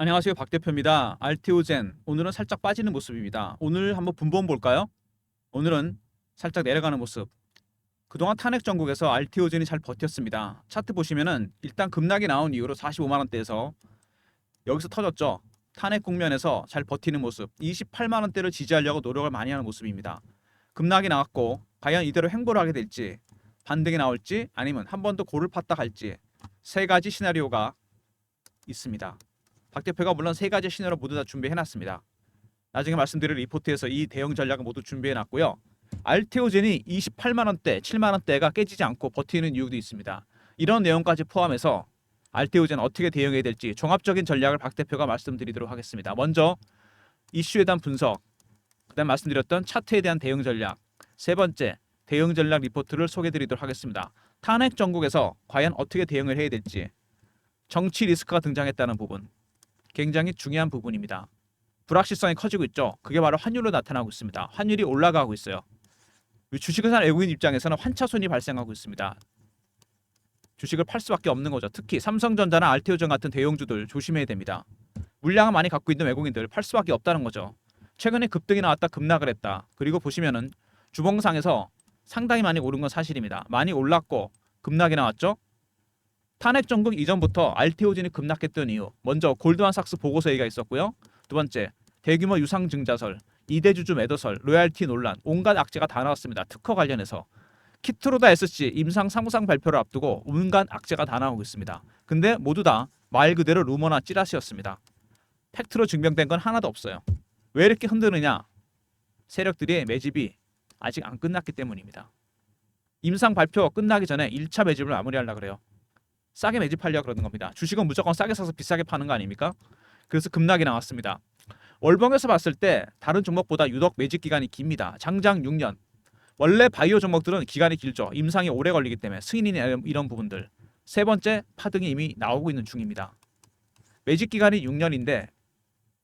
안녕하세요 박 대표입니다. 알테오젠 오늘은 살짝 빠지는 모습입니다. 오늘 한번 분봉 볼까요? 오늘은 살짝 내려가는 모습. 그동안 탄핵 전국에서 알테오젠이 잘 버텼습니다. 차트 보시면은 일단 급락이 나온 이후로 45만 원대에서 여기서 터졌죠. 탄핵 국면에서 잘 버티는 모습. 28만 원대를 지지하려고 노력을 많이 하는 모습입니다. 급락이 나왔고 과연 이대로 횡보를 하게 될지 반등이 나올지 아니면 한 번더 고를 팠다 갈지 세 가지 시나리오가 있습니다. 박 대표가 물론 세 가지 시나리오 모두 다 준비해놨습니다. 나중에 말씀드릴 리포트에서 이 대형 전략을 모두 준비해놨고요. 알테오젠이 28만 원대, 7만 원대가 깨지지 않고 버티는 이유도 있습니다. 이런 내용까지 포함해서 알테오젠 어떻게 대응해야 될지 종합적인 전략을 박 대표가 말씀드리도록 하겠습니다. 먼저 이슈에 대한 분석, 그다음 말씀드렸던 차트에 대한 대응 전략, 세 번째 대응 전략 리포트를 소개드리도록 하겠습니다. 탄핵 전국에서 과연 어떻게 대응을 해야 될지, 정치 리스크가 등장했다는 부분, 굉장히 중요한 부분입니다. 불확실성이 커지고 있죠. 그게 바로 환율로 나타나고 있습니다. 환율이 올라가고 있어요. 주식을 산 외국인 입장에서는 환차 손이 발생하고 있습니다. 주식을 팔 수밖에 없는 거죠. 특히 삼성전자나 알테오전 같은 대형주들 조심해야 됩니다. 물량을 많이 갖고 있는 외국인들 팔 수밖에 없다는 거죠. 최근에 급등이 나왔다 급락을 했다. 그리고 보시면은 주봉상에서 상당히 많이 오른 건 사실입니다. 많이 올랐고 급락이 나왔죠. 탄핵 전국 이전부터 알테오진이 급락했던 이유 먼저 골드만삭스 보고서 얘기가 있었고요. 두 번째 대규모 유상 증자설, 이대주주 매도설, 로얄티 논란, 온갖 악재가 다 나왔습니다. 특허 관련해서 키트로다 SC 임상 사무상 발표를 앞두고 온갖 악재가 다 나오고 있습니다. 근데 모두 다 말 그대로 루머나 찌라시였습니다. 팩트로 증명된 건 하나도 없어요. 왜 이렇게 흔드느냐? 세력들의 매집이 아직 안 끝났기 때문입니다. 임상 발표 끝나기 전에 1차 매집을 마무리하려고 그래요. 싸게 매집하려고 그러는 겁니다. 주식은 무조건 싸게 사서 비싸게 파는 거 아닙니까? 그래서 급락이 나왔습니다. 월봉에서 봤을 때 다른 종목보다 유독 매집 기간이 깁니다. 장장 6년. 원래 바이오 종목들은 기간이 길죠. 임상이 오래 걸리기 때문에 승인이나 이런- 부분들. 세 번째 파등이 이미 나오고 있는 중입니다. 매집 기간이 6년인데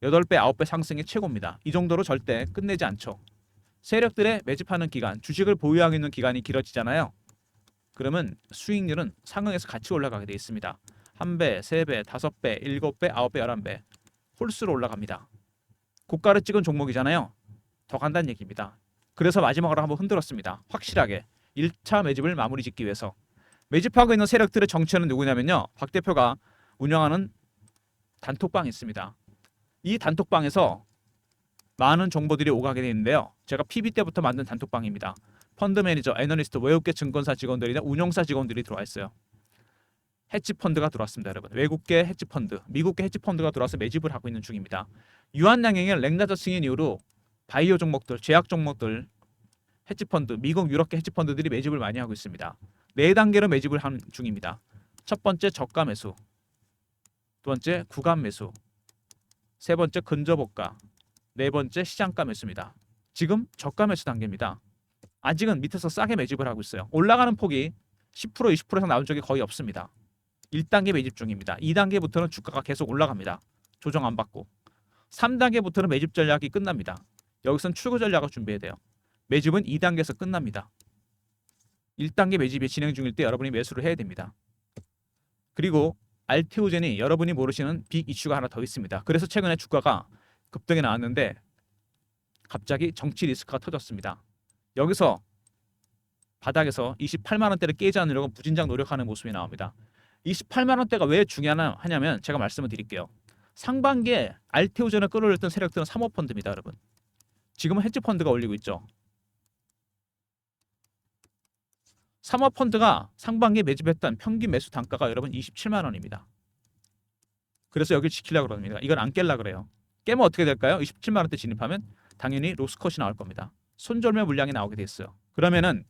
8배, 9배 상승이 최고입니다. 이 정도로 절대 끝내지 않죠. 세력들의 매집하는 기간, 주식을 보유하고 있는 기간이 길어지잖아요. 그러면 수익률은 상응해서 같이 올라가게 돼 있습니다. 한 배, 세 배, 다섯 배, 일곱 배, 아홉 배, 열한 배 홀수로 올라갑니다. 고가를 찍은 종목이잖아요. 더 간다는 얘기입니다. 그래서 마지막으로 한번 흔들었습니다. 확실하게 1차 매집을 마무리 짓기 위해서 매집하고 있는 세력들의 정체는 누구냐면요. 박 대표가 운영하는 단톡방이 있습니다. 이 단톡방에서 많은 정보들이 오가게 되는데요. 제가 PB 때부터 만든 단톡방입니다. 펀드 매니저, 애널리스트, 외국계 증권사 직원들이나 운용사 직원들이 들어와 있어요. 헤지 펀드가 들어왔습니다, 여러분. 외국계 헤지 펀드, 미국계 헤지 펀드가 들어와서 매집을 하고 있는 중입니다. 유한양행의 랭나저 승인 이후로 바이오 종목들, 제약 종목들, 헤지 펀드, 미국, 유럽계 헤지 펀드들이 매집을 많이 하고 있습니다. 네 단계로 매집을 한 중입니다. 첫 번째 저가 매수, 두 번째 구간 매수, 세 번째 근저보가, 네 번째 시장가 매수입니다. 지금 저가 매수 단계입니다. 아직은 밑에서 싸게 매집을 하고 있어요. 올라가는 폭이 10% 20% 이상 나온 적이 거의 없습니다. 1단계 매집 중입니다. 2단계부터는 주가가 계속 올라갑니다. 조정 안 받고. 3단계부터는 매집 전략이 끝납니다. 여기선 출구 전략을 준비해야 돼요. 매집은 2단계에서 끝납니다. 1단계 매집이 진행 중일 때 여러분이 매수를 해야 됩니다. 그리고 알테오젠이 여러분이 모르시는 빅 이슈가 하나 더 있습니다. 그래서 최근에 주가가 급등이 나왔는데 갑자기 정치 리스크가 터졌습니다. 여기서 바닥에서 28만 원대를 깨지 않으려고 무진장 노력하는 모습이 나옵니다. 28만 원대가 왜 중요하냐면 제가 말씀을 드릴게요. 상반기에 알테오전을 끌어올렸던 세력들은 사모펀드입니다, 여러분. 지금은 헤지펀드가 올리고 있죠. 사모펀드가 상반기에 매집했던 평균 매수 단가가 여러분 27만 원입니다. 그래서 여기를 지키려고 그럽니다. 이걸 안 깰라 그래요. 깨면 어떻게 될까요? 27만 원대 진입하면 당연히 로스컷이 나올 겁니다. 손절매 물량이 나오게 됐어요. 그러면은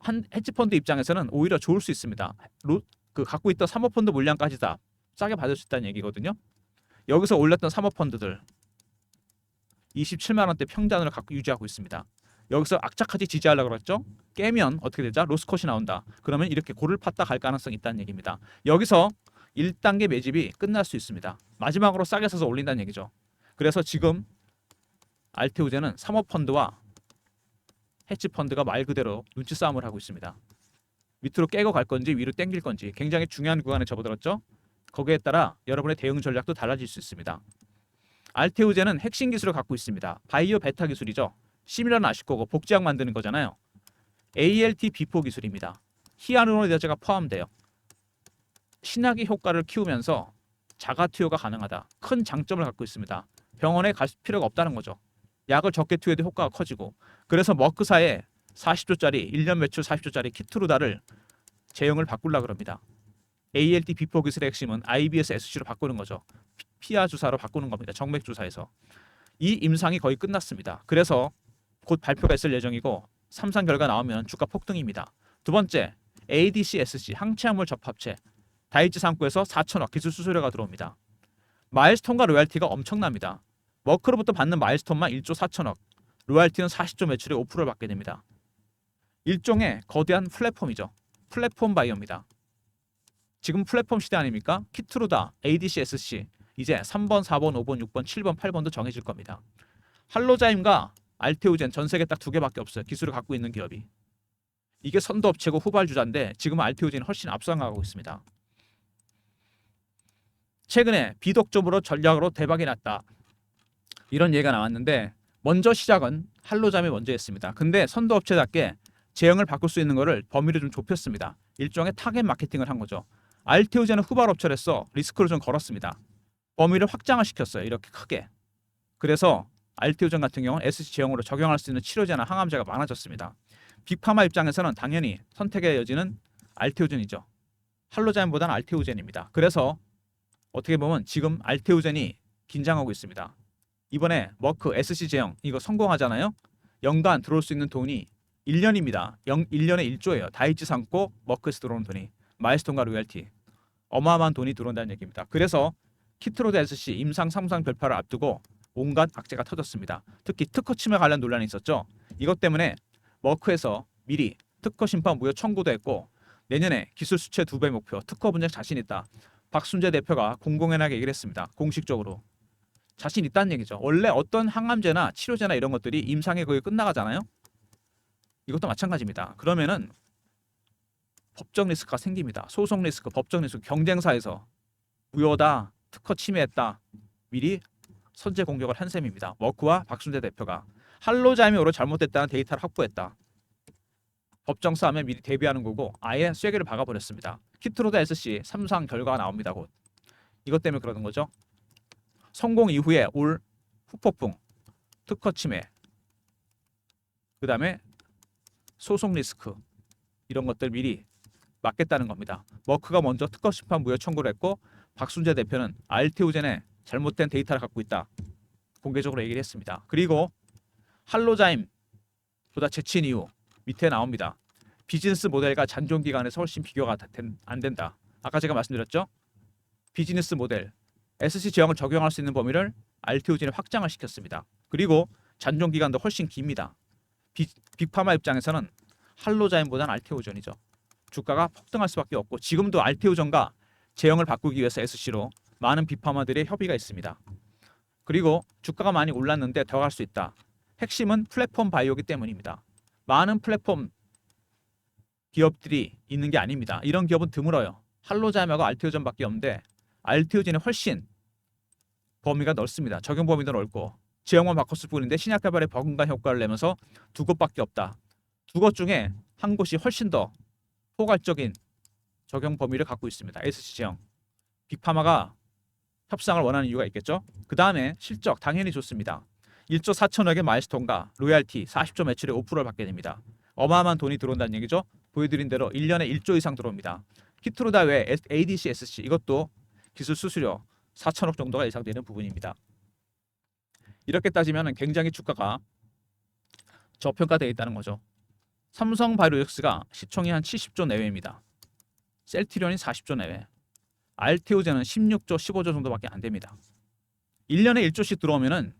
한 헤지펀드 입장에서는 오히려 좋을 수 있습니다. 로, 그 갖고 있던 사모펀드 물량까지 다 싸게 받을 수 있다는 얘기거든요. 여기서 올렸던 사모펀드들 27만 원대 평단으로 갖고 유지하고 있습니다. 여기서 악착같이 지지하려고 그랬죠. 깨면 어떻게 되죠? 로스컷이 나온다. 그러면 이렇게 고를 팠다 갈 가능성이 있다는 얘기입니다. 여기서 1단계 매집이 끝날 수 있습니다. 마지막으로 싸게 사서 올린다는 얘기죠. 그래서 지금 알테오제는 사모펀드와 헤지펀드가 말 그대로 눈치 싸움을 하고 있습니다. 밑으로 깨고 갈 건지 위로 땡길 건지 굉장히 중요한 구간에 접어들었죠. 거기에 따라 여러분의 대응 전략도 달라질 수 있습니다. 알테오젠은 핵심 기술을 갖고 있습니다. 바이오 베타 기술이죠. 시밀러는 아실 거고 복제약 만드는 거잖아요. ALT 비포 기술입니다. 히아루론이다제가 포함돼요. 신약의 효과를 키우면서 자가 투여가 가능하다. 큰 장점을 갖고 있습니다. 병원에 갈 필요가 없다는 거죠. 약을 적게 투여해도 효과가 커지고 그래서 머크사에 40조짜리 1년 매출 40조짜리 키트루다를 제형을 바꾸려 그럽니다. ALT 비포 기술의 핵심은 IBS SC로 바꾸는 거죠. 피- 피하 주사로 바꾸는 겁니다. 정맥 주사에서 이 임상이 거의 끝났습니다. 그래서 곧 발표가 있을 예정이고 삼상 결과 나오면 주가 폭등입니다. 두 번째 ADC SC 항체화물 접합체 다이치 상구에서 4천억 기술 수수료가 들어옵니다. 마일스톤과 로얄티가 엄청납니다. 머크로부터 받는 마일스톤만 1조 4천억, 로얄티는 40조 매출의 5%를 받게 됩니다. 일종의 거대한 플랫폼이죠. 플랫폼 바이오입니다. 지금 플랫폼 시대 아닙니까? 키트루다, ADC, SC 이제 3번, 4번, 5번, 6번, 7번, 8번도 정해질 겁니다. 할로자임과 알테오젠 전 세계 딱 두 개밖에 없어요. 기술을 갖고 있는 기업이. 이게 선도 업체고 후발주자인데 지금은 알테오젠이 훨씬 앞서나가고 있습니다. 최근에 비독점으로 전략으로 대박이 났다. 이런 얘기가 나왔는데 먼저 시작은 할로잠이 먼저 했습니다. 근데 선도 업체답게 제형을 바꿀 수 있는 거를 범위를 좀 좁혔습니다. 일종의 타겟 마케팅을 한 거죠. 알테오젠은 후발 업체로서 리스크를 좀 걸었습니다. 범위를 확장을 시켰어요. 이렇게 크게. 그래서 알테오젠 같은 경우는 SC 제형으로 적용할 수 있는 치료제나 항암제가 많아졌습니다. 빅파마 입장에서는 당연히 선택의 여지는 알테오젠이죠. 할로자임보다는 알테오젠입니다. 그래서 어떻게 보면 지금 알테오젠이 긴장하고 있습니다. 이번에 머크 SC 제형 이거 성공하잖아요. 연간 들어올 수 있는 돈이 1년입니다. 0, 1년에 1조예요. 다이치 삼고 머크에서 들어오는 돈이 마일스톤과 로열티 어마어마한 돈이 들어온다는 얘기입니다. 그래서 키트로드 SC 임상 3상 별파를 앞두고 온갖 악재가 터졌습니다. 특히 특허 침해 관련 논란이 있었죠. 이것 때문에 머크에서 미리 특허 심판 무효 청구도 했고 내년에 기술 수채 두배 목표 특허 분쟁 자신 있다. 박순재 대표가 공공연하게 얘기를 했습니다. 공식적으로 자신 있다는 얘기죠. 원래 어떤 항암제나 치료제나 이런 것들이 임상에 거의 끝나가잖아요. 이것도 마찬가지입니다. 그러면은 법적 리스크가 생깁니다. 소송 리스크, 법적 리스크, 경쟁사에서 무효다, 특허 침해했다, 미리 선제 공격을 한 셈입니다. 머크와 박순재 대표가 할로자임으로 잘못됐다는 데이터를 확보했다. 법정 싸움에 미리 대비하는 거고 아예 쐐기를 박아버렸습니다. 키트로드 SC 3상 결과가 나옵니다. 곧 이것 때문에 그러는 거죠. 성공 이후에 올 후폭풍, 특허 침해, 그 다음에 소송 리스크 이런 것들 미리 막겠다는 겁니다. 머크가 먼저 특허 심판 무효 청구를 했고 박순재 대표는 알테오젠에 잘못된 데이터를 갖고 있다. 공개적으로 얘기를 했습니다. 그리고 할로자임보다 제친 이유 밑에 나옵니다. 비즈니스 모델과 잔존 기간에서 훨씬 비교가 된- 안 된다. 아까 제가 말씀드렸죠? 비즈니스 모델 SC 제형을 적용할 수 있는 범위를 알테오젠에 확장을 시켰습니다. 그리고 잔존 기간도 훨씬 깁니다. 비, 빅파마 입장에서는 할로자임보다는 알테오전이죠. 주가가 폭등할 수밖에 없고 지금도 알테오전과 제형을 바꾸기 위해서 SC로 많은 빅파마들의 협의가 있습니다. 그리고 주가가 많이 올랐는데 더 갈 수 있다. 핵심은 플랫폼 바이오기 때문입니다. 많은 플랫폼 기업들이 있는 게 아닙니다. 이런 기업은 드물어요. 할로자임하고 알테오전밖에 없는데 알테오전이 훨씬 범위가 넓습니다. 적용 범위도 넓고 제형만 바꿨을 뿐인데 신약 개발에 버금간 효과를 내면서 두 곳밖에 없다. 두 곳 중에 한 곳이 훨씬 더 포괄적인 적용 범위를 갖고 있습니다. SC 제형. 빅파마가 협상을 원하는 이유가 있겠죠. 그 다음에 실적 당연히 좋습니다. 1조 4천억의 마일스톤과 로얄티 40조 매출의 5%를 받게 됩니다. 어마어마한 돈이 들어온다는 얘기죠. 보여드린 대로 1년에 1조 이상 들어옵니다. 키트로다 외 ADC, SC 이것도 기술 수수료 4천억 정도가 예상되는 부분입니다. 이렇게 따지면 굉장히 주가가 저평가되어 있다는 거죠. 삼성 바이오엑스가 시총이 한 70조 내외입니다. 셀트리온이 40조 내외. 알테오젠은 16조, 15조 정도밖에 안 됩니다. 1년에 1조씩 들어오면은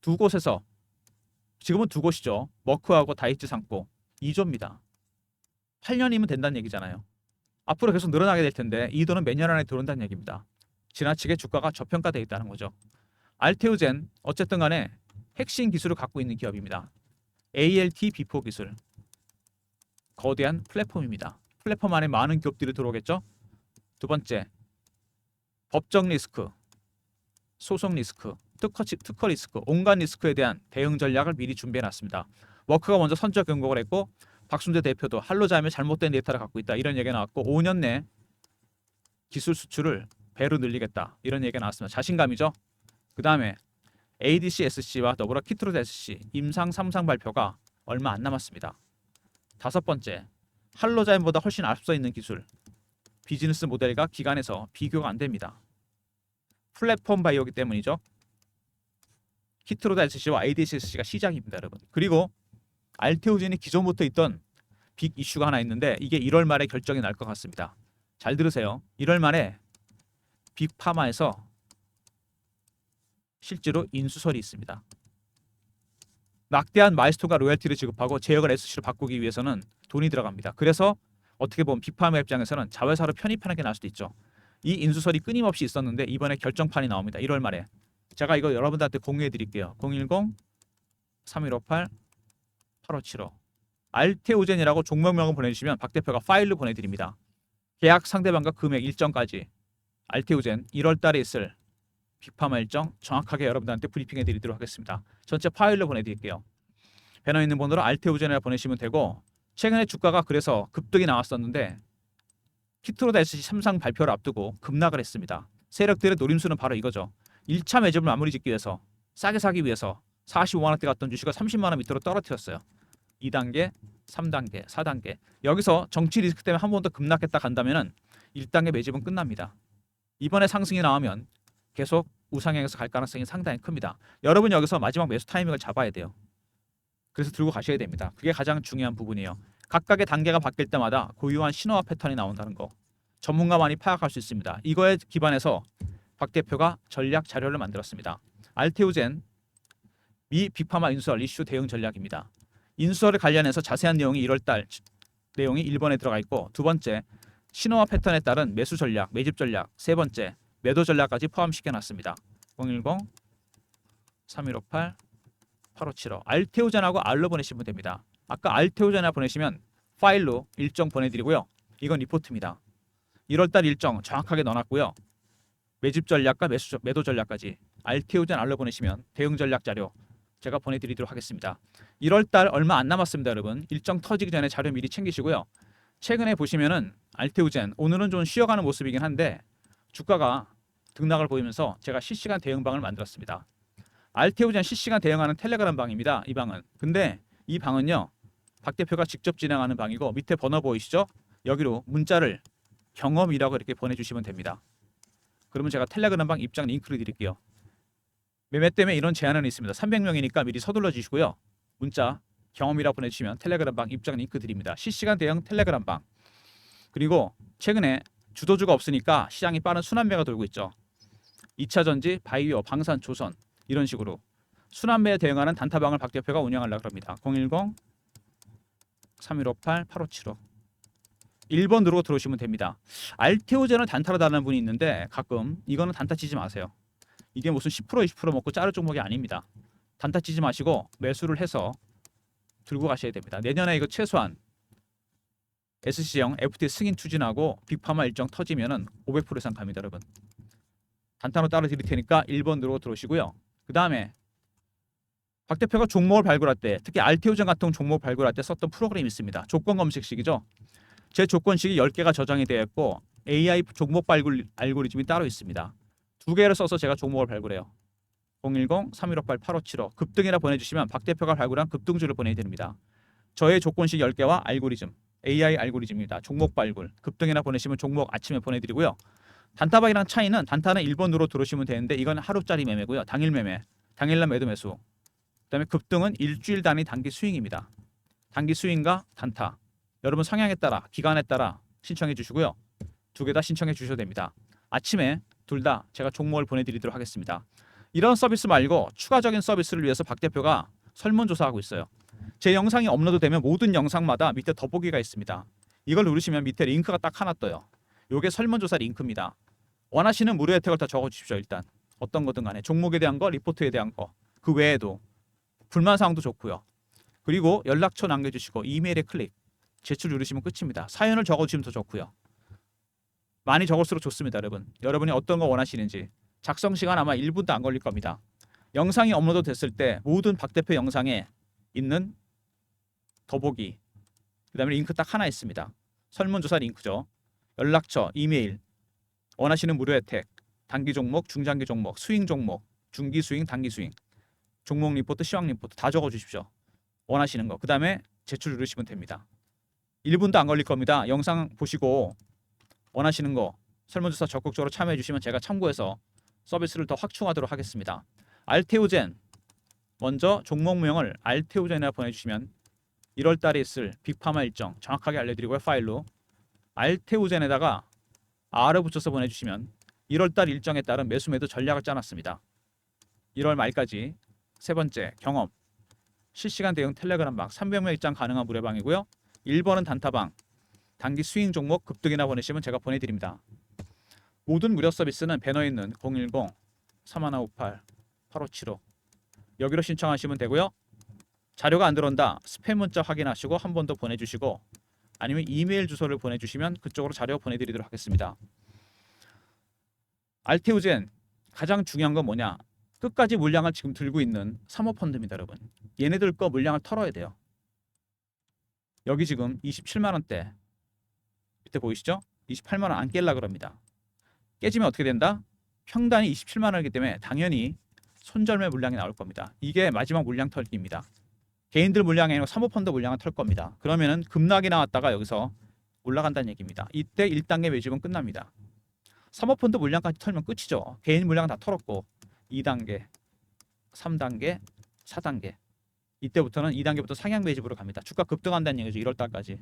두 곳에서 지금은 두 곳이죠. 머크하고 다이치 상고 2조입니다. 8년이면 된다는 얘기잖아요. 앞으로 계속 늘어나게 될 텐데 이 돈은 몇 년 안에 들어온다는 얘기입니다. 지나치게 주가가 저평가되어 있다는 거죠. 알테오젠 어쨌든 간에 핵심 기술을 갖고 있는 기업입니다. ALT 비포 기술. 거대한 플랫폼입니다. 플랫폼 안에 많은 기업들이 들어오겠죠. 두 번째, 법적 리스크, 소송 리스크, 특허, 치- 특허 리스크, 온갖 리스크에 대한 대응 전략을 미리 준비해 놨습니다. 워크가 먼저 선적 경고를 했고 박순대 대표도 할로자임에 잘못된 데이터를 갖고 있다 이런 얘기가 나왔고 5년 내 기술 수출을 배로 늘리겠다 이런 얘기가 나왔습니다. 자신감이죠. 그 다음에 ADC SC와 더불어 키트로드 SC 임상 3상 발표가 얼마 안 남았습니다. 다섯 번째 할로자임보다 훨씬 앞서 있는 기술 비즈니스 모델과 기간에서 비교가 안 됩니다. 플랫폼 바이오기 때문이죠. 키트로드 SC와 ADC SC가 시작입니다, 여러분. 그리고 알테오젠이 기존부터 있던 빅 이슈가 하나 있는데 이게 1월 말에 결정이 날 것 같습니다. 잘 들으세요. 1월 말에 빅파마에서 실제로 인수설이 있습니다. 막대한 마이스톤과 로열티를 지급하고 제약을 SC로 바꾸기 위해서는 돈이 들어갑니다. 그래서 어떻게 보면 빅파마 입장에서는 자회사로 편입하는 게 나을 수도 있죠. 이 인수설이 끊임없이 있었는데 이번에 결정판이 나옵니다. 1월 말에. 제가 이거 여러분들한테 공유해 드릴게요. 010 3158 8575 알테오젠이라고 종목명을 보내주시면 박 대표가 파일로 보내드립니다. 계약 상대방과 금액 일정까지 알테오젠 1월 달에 있을 빅파마 일정 정확하게 여러분들한테 브리핑해 드리도록 하겠습니다. 전체 파일로 보내드릴게요. 배너 있는 번호로 알테오젠이라 보내시면 되고 최근에 주가가 그래서 급등이 나왔었는데 키트로다 SC 3상 발표를 앞두고 급락을 했습니다. 세력들의 노림수는 바로 이거죠. 1차 매집을 마무리 짓기 위해서 싸게 사기 위해서 45만 원대 갔던 주식을 30만 원 밑으로 떨어뜨렸어요. 2단계, 3단계, 4단계. 여기서 정치 리스크 때문에 한 번 더 급락했다 간다면은 1단계 매집은 끝납니다. 이번에 상승이 나오면 계속 우상향에서 갈 가능성이 상당히 큽니다. 여러분 여기서 마지막 매수 타이밍을 잡아야 돼요. 그래서 들고 가셔야 됩니다. 그게 가장 중요한 부분이에요. 각각의 단계가 바뀔 때마다 고유한 신호와 패턴이 나온다는 거. 전문가만이 파악할 수 있습니다. 이거에 기반해서 박 대표가 전략 자료를 만들었습니다. 알테오젠 미 빅파마 인수설 이슈 대응 전략입니다. 인수설에 관련해서 자세한 내용이 1월달 내용이 1번에 들어가 있고 두 번째 신호와 패턴에 따른 매수 전략, 매집 전략, 세 번째 매도 전략까지 포함시켜 놨습니다. 010 3158 8575 알테오젠하고 알로 보내시면 됩니다. 아까 알테오젠을 보내시면 파일로 일정 보내드리고요. 이건 리포트입니다. 1월달 일정 정확하게 넣어놨고요. 매집 전략과 매수, 전- 매도 전략까지 알테오젠 알로 보내시면 대응 전략 자료 제가 보내드리도록 하겠습니다. 1월달 얼마 안 남았습니다, 여러분. 일정 터지기 전에 자료 미리 챙기시고요. 최근에 보시면은 알테오젠 오늘은 좀 쉬어가는 모습이긴 한데 주가가 등락을 보이면서 제가 실시간 대응방을 만들었습니다. 알테오젠 실시간 대응하는 텔레그램 방입니다. 이 방은. 근데 이 방은요. 박 대표가 직접 진행하는 방이고 밑에 번호 보이시죠? 여기로 문자를 경험이라고 이렇게 보내주시면 됩니다. 그러면 제가 텔레그램 방 입장 링크를 드릴게요. 매매 때문에 이런 제한은 있습니다. 300명이니까 미리 서둘러 주시고요. 문자 경험이라 보내주시면 텔레그램 방 입장 링크 드립니다. 실시간 대응 텔레그램 방. 그리고 최근에 주도주가 없으니까 시장이 빠른 순환매가 돌고 있죠. 2차 전지, 바이오, 방산, 조선 이런 식으로 순환매에 대응하는 단타방을 박 대표가 운영하려고 합니다. 010 3158 8575 1번 누르고 들어오시면 됩니다. 알테오젠을 단타로 다는 분이 있는데 가끔 이거는 단타 치지 마세요. 이게 무슨 10% 20% 먹고 자를 종목이 아닙니다. 단타 치지 마시고 매수를 해서 들고 가셔야 됩니다. 내년에 이거 최소한 SC형 FT 승인 추진하고 빅파마 일정 터지면은 500% 이상 갑니다, 여러분. 단타로 따로 드릴 테니까 1번 누르고 들어오시고요. 그 다음에 박 대표가 종목을 발굴할 때 특히 알테오젠 같은 종목 발굴할 때 썼던 프로그램이 있습니다. 조건 검색식이죠. 제 조건식이 10개가 저장이 되어 있고 AI 종목 발굴 알고리즘이 따로 있습니다. 두 개를 써서 제가 종목을 발굴해요. 010-3158-8575 급등이라 보내주시면 박 대표가 발굴한 급등주를 보내드립니다. 저의 조건식 10개와 알고리즘 AI 알고리즘입니다. 종목 발굴 급등이나 보내시면 종목 아침에 보내드리고요. 단타박이랑 차이는 단타는 1번으로 들어오시면 되는데 이건 하루짜리 매매고요. 당일 매매, 당일날 매도 매수. 그다음에 급등은 일주일 단위 단기 스윙입니다. 단기 스윙과 단타. 여러분 성향에 따라 기간에 따라 신청해 주시고요. 두 개 다 신청해 주셔도 됩니다. 아침에 둘 다 제가 종목을 보내드리도록 하겠습니다. 이런 서비스 말고 추가적인 서비스를 위해서 박 대표가 설문조사하고 있어요. 제 영상이 업로드되면 모든 영상마다 밑에 더보기가 있습니다. 이걸 누르시면 밑에 링크가 딱 하나 떠요. 요게 설문조사 링크입니다. 원하시는 무료 혜택을 다 적어주십시오. 일단 어떤 거든 간에 종목에 대한 거, 리포트에 대한 거, 그 외에도 불만 사항도 좋고요. 그리고 연락처 남겨주시고 이메일에 클릭, 제출 누르시면 끝입니다. 사연을 적어주시면 더 좋고요. 많이 적을수록 좋습니다, 여러분. 여러분이 어떤 거 원하시는지 작성 시간 아마 1분도 안 걸릴 겁니다. 영상이 업로드 됐을 때 모든 박 대표 영상에 있는 더보기 그다음에 링크 딱 하나 있습니다. 설문조사 링크죠. 연락처, 이메일, 원하시는 무료 혜택, 단기 종목, 중장기 종목, 스윙 종목, 중기 스윙, 단기 스윙, 종목 리포트, 시황 리포트 다 적어 주십시오. 원하시는 거. 그다음에 제출 누르시면 됩니다. 1분도 안 걸릴 겁니다. 영상 보시고 원하시는 거 설문조사 적극적으로 참여해 주시면 제가 참고해서 서비스를 더 확충하도록 하겠습니다. 알테오젠 먼저 종목명을 알테오젠이라 보내주시면 1월 달에 있을 빅파마 일정 정확하게 알려드리고요 파일로 알테오젠에다가 R을 붙여서 보내주시면 1월 달 일정에 따른 매수 매도 전략을 짜놨습니다. 1월 말까지 세 번째 경험 실시간 대응 텔레그램 방 300명 입장 가능한 무료방이고요. 1번은 단타방 단기 스윙 종목 급등이나 보내시면 제가 보내드립니다. 모든 무료 서비스는 배너에 있는 010 3158 8575 여기로 신청하시면 되고요. 자료가 안 들어온다. 스팸 문자 확인하시고 한 번 더 보내주시고 아니면 이메일 주소를 보내주시면 그쪽으로 자료 보내드리도록 하겠습니다. 알테우젠 가장 중요한 건 뭐냐? 끝까지 물량을 지금 들고 있는 사모펀드입니다, 여러분. 얘네들 거 물량을 털어야 돼요. 여기 지금 27만 원대 밑에 보이시죠? 28만 원 안 깰라 그럽니다. 깨지면 어떻게 된다? 평단이 27만 원이기 때문에 당연히 손절매 물량이 나올 겁니다. 이게 마지막 물량 털기입니다. 개인들 물량이 아니고 사모펀드 물량을 털 겁니다. 그러면은 급락이 나왔다가 여기서 올라간다는 얘기입니다. 이때 1단계 매집은 끝납니다. 사모펀드 물량까지 털면 끝이죠. 개인 물량 다 털었고 2단계, 3단계, 4단계 이때부터는 2단계부터 상향 매집으로 갑니다. 주가 급등한다는 얘기죠. 1월 달까지.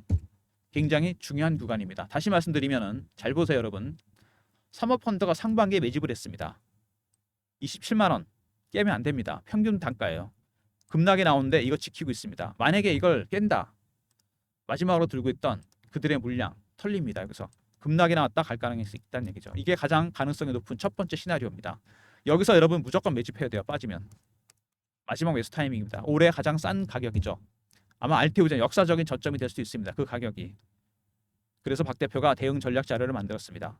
굉장히 중요한 구간입니다. 다시 말씀드리면은 잘 보세요, 여러분. 사모펀드가 상반기에 매집을 했습니다. 27만 원 깨면 안 됩니다. 평균 단가예요. 급락이 나오는데 이거 지키고 있습니다. 만약에 이걸 깬다. 마지막으로 들고 있던 그들의 물량 털립니다. 여기서 급락이 나왔다 갈 가능성이 있다는 얘기죠. 이게 가장 가능성이 높은 첫 번째 시나리오입니다. 여기서 여러분 무조건 매집해야 돼요. 빠지면 마지막 매수 타이밍입니다. 올해 가장 싼 가격이죠. 아마 알테오젠 역사적인 저점이 될 수도 있습니다. 그 가격이. 그래서 박 대표가 대응 전략 자료를 만들었습니다.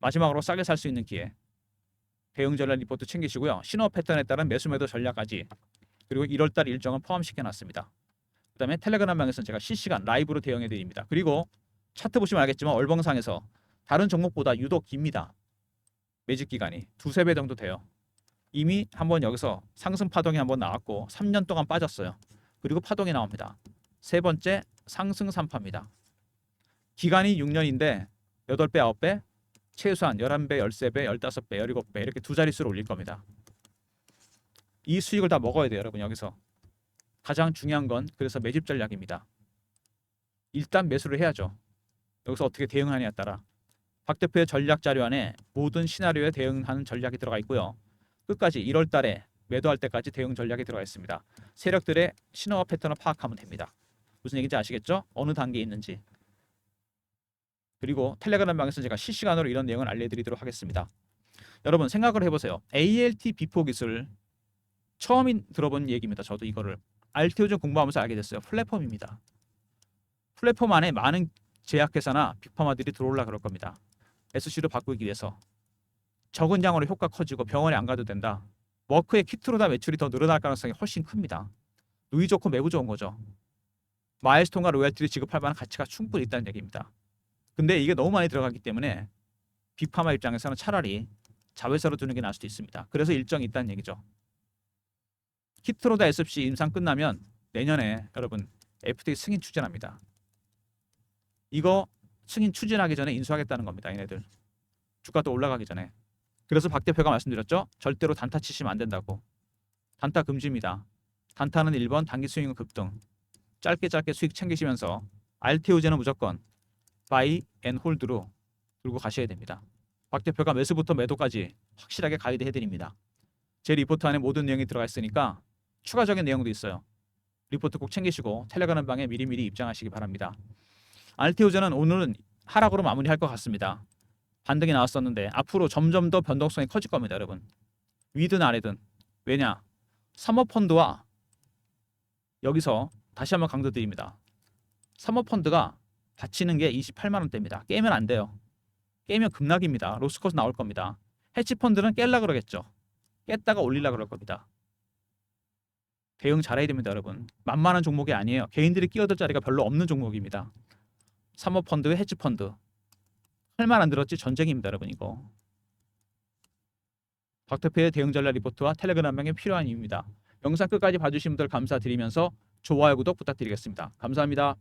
마지막으로 싸게 살 수 있는 기회. 대응 전략 리포트 챙기시고요. 신호 패턴에 따른 매수 매도 전략까지 그리고 1월달 일정은 포함시켜 놨습니다. 그 다음에 텔레그램방에서는 제가 실시간 라이브로 대응해 드립니다. 그리고 차트 보시면 알겠지만 얼벙상에서 다른 종목보다 유독 깁니다. 매집 기간이 두세 배 정도 돼요. 이미 한번 여기서 상승 파동이 한번 나왔고 3년 동안 빠졌어요. 그리고 파동이 나옵니다. 세 번째 상승 3파입니다. 기간이 6년인데 8배, 9배, 최소한 11배, 13배, 15배, 17배 이렇게 두 자릿수로 올릴 겁니다. 이 수익을 다 먹어야 돼요, 여러분 여기서. 가장 중요한 건 그래서 매집 전략입니다. 일단 매수를 해야죠. 여기서 어떻게 대응하느냐에 따라 박 대표의 전략 자료 안에 모든 시나리오에 대응하는 전략이 들어가 있고요. 끝까지 1월 달에 매도할 때까지 대응 전략이 들어가 있습니다. 세력들의 신호와 패턴을 파악하면 됩니다. 무슨 얘기인지 아시겠죠? 어느 단계에 있는지. 그리고 텔레그램 방에서 제가 실시간으로 이런 내용을 알려드리도록 하겠습니다. 여러분 생각을 해보세요. ALT 비포 기술 처음 들어본 얘기입니다. 저도 이거를 알테오전 공부하면서 알게 됐어요. 플랫폼입니다. 플랫폼 안에 많은 제약회사나 빅파마들이 들어올라 그럴 겁니다. SC로 바꾸기 위해서 적은 양으로 효과 커지고 병원에 안 가도 된다. 워크의 키트로다 매출이 더 늘어날 가능성이 훨씬 큽니다. 누이 좋고 매부 좋은 거죠. 마일스톤과 로열티를 지급할 만한 가치가 충분히 있다는 얘기입니다. 근데 이게 너무 많이 들어가기 때문에 빅파마 입장에서는 차라리 자회사로 두는 게 나을 수도 있습니다. 그래서 일정이 있다는 얘기죠. 키트로다 SFC 임상 끝나면 내년에 여러분 FTA 승인 추진합니다. 이거 승인 추진하기 전에 인수하겠다는 겁니다. 얘네들 주가 또 올라가기 전에. 그래서 박 대표가 말씀드렸죠. 절대로 단타 치시면 안 된다고. 단타 금지입니다. 단타는 1번 단기 수익은 급등. 짧게 짧게 수익 챙기시면서 알테오제는 무조건 바이 앤 홀드로 들고 가셔야 됩니다. 박 대표가 매수부터 매도까지 확실하게 가이드 해드립니다. 제 리포트 안에 모든 내용이 들어가 있으니까 추가적인 내용도 있어요. 리포트 꼭 챙기시고 텔레그램 방에 미리미리 입장하시기 바랍니다. 알테오제는 오늘은 하락으로 마무리할 것 같습니다. 반등이 나왔었는데 앞으로 점점 더 변동성이 커질 겁니다, 여러분. 위든 아래든. 왜냐? 사모펀드와 여기서 다시 한번 강조드립니다. 사모펀드가 받치는 게 28만 원대입니다. 깨면 안 돼요. 깨면 급락입니다. 로스컷 나올 겁니다. 해치펀드는 깰라 그러겠죠. 깼다가 올리려 그럴 겁니다. 대응 잘해야 됩니다, 여러분. 만만한 종목이 아니에요. 개인들이 끼어들 자리가 별로 없는 종목입니다. 사모펀드, 해치펀드. 할 말 안 들었지 전쟁입니다, 여러분 이거. 닥터페의 대응 전략 리포트와 텔레그램명이 필요한 이유입니다. 영상 끝까지 봐주신 분들 감사드리면서 좋아요, 구독 부탁드리겠습니다. 감사합니다.